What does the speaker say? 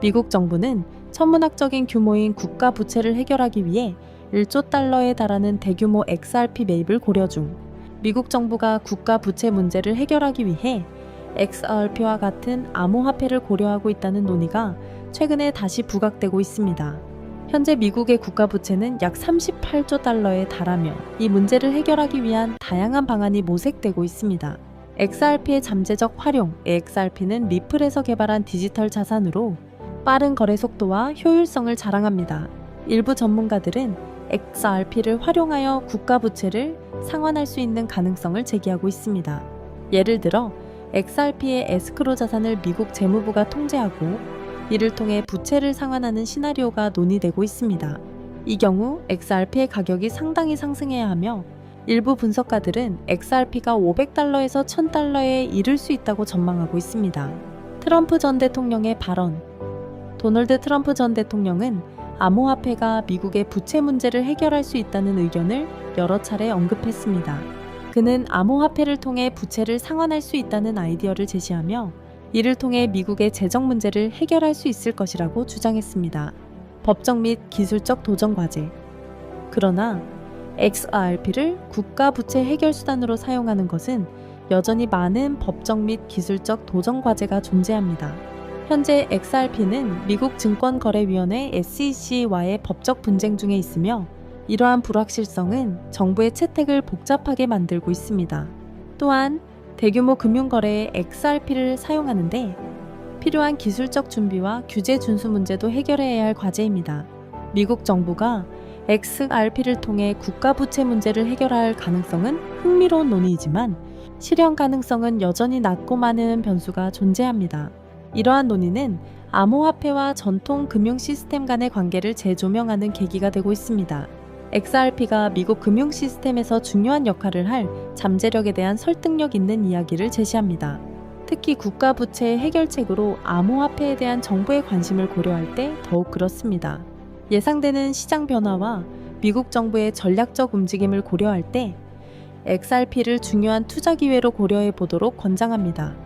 미국 정부는 천문학적인 규모인 국가 부채를 해결하기 위해 1조 달러에 달하는 대규모 XRP 매입을 고려 중. 미국 정부가 국가 부채 문제를 해결하기 위해 XRP와 같은 암호화폐를 고려하고 있다는 논의가 최근에 다시 부각되고 있습니다. 현재 미국의 국가 부채는 약 38조 달러에 달하며 이 문제를 해결하기 위한 다양한 방안이 모색되고 있습니다. XRP의 잠재적 활용, XRP는 리플에서 개발한 디지털 자산으로 빠른 거래 속도와 효율성을 자랑합니다. 일부 전문가들은 XRP를 활용하여 국가 부채를 상환할 수 있는 가능성을 제기하고 있습니다. 예를 들어 XRP의 에스크로 자산을 미국 재무부가 통제하고 이를 통해 부채를 상환하는 시나리오가 논의되고 있습니다. 이 경우 XRP의 가격이 상당히 상승해야 하며 일부 분석가들은 XRP가 500달러에서 1000달러에 이를 수 있다고 전망하고 있습니다. 트럼프 전 대통령의 발언 도널드 트럼프 전 대통령은 암호화폐가 미국의 부채 문제를 해결할 수 있다는 의견을 여러 차례 언급했습니다. 그는 암호화폐를 통해 부채를 상환할 수 있다는 아이디어를 제시하며 이를 통해 미국의 재정 문제를 해결할 수 있을 것이라고 주장했습니다. 법적 및 기술적 도전 과제. 그러나 XRP를 국가 부채 해결 수단으로 사용하는 것은 여전히 많은 법적 및 기술적 도전 과제가 존재합니다. 현재 XRP는 미국 증권거래위원회 SEC와의 법적 분쟁 중에 있으며 이러한 불확실성은 정부의 채택을 복잡하게 만들고 있습니다. 또한 대규모 금융거래에 XRP를 사용하는데 필요한 기술적 준비와 규제 준수 문제도 해결해야 할 과제입니다. 미국 정부가 XRP를 통해 국가 부채 문제를 해결할 가능성은 흥미로운 논의이지만 실현 가능성은 여전히 낮고 많은 변수가 존재합니다. 이러한 논의는 암호화폐와 전통 금융 시스템 간의 관계를 재조명하는 계기가 되고 있습니다. XRP가 미국 금융 시스템에서 중요한 역할을 할 잠재력에 대한 설득력 있는 이야기를 제시합니다. 특히 국가 부채 해결책으로 암호화폐에 대한 정부의 관심을 고려할 때 더욱 그렇습니다. 예상되는 시장 변화와 미국 정부의 전략적 움직임을 고려할 때 XRP를 중요한 투자 기회로 고려해 보도록 권장합니다.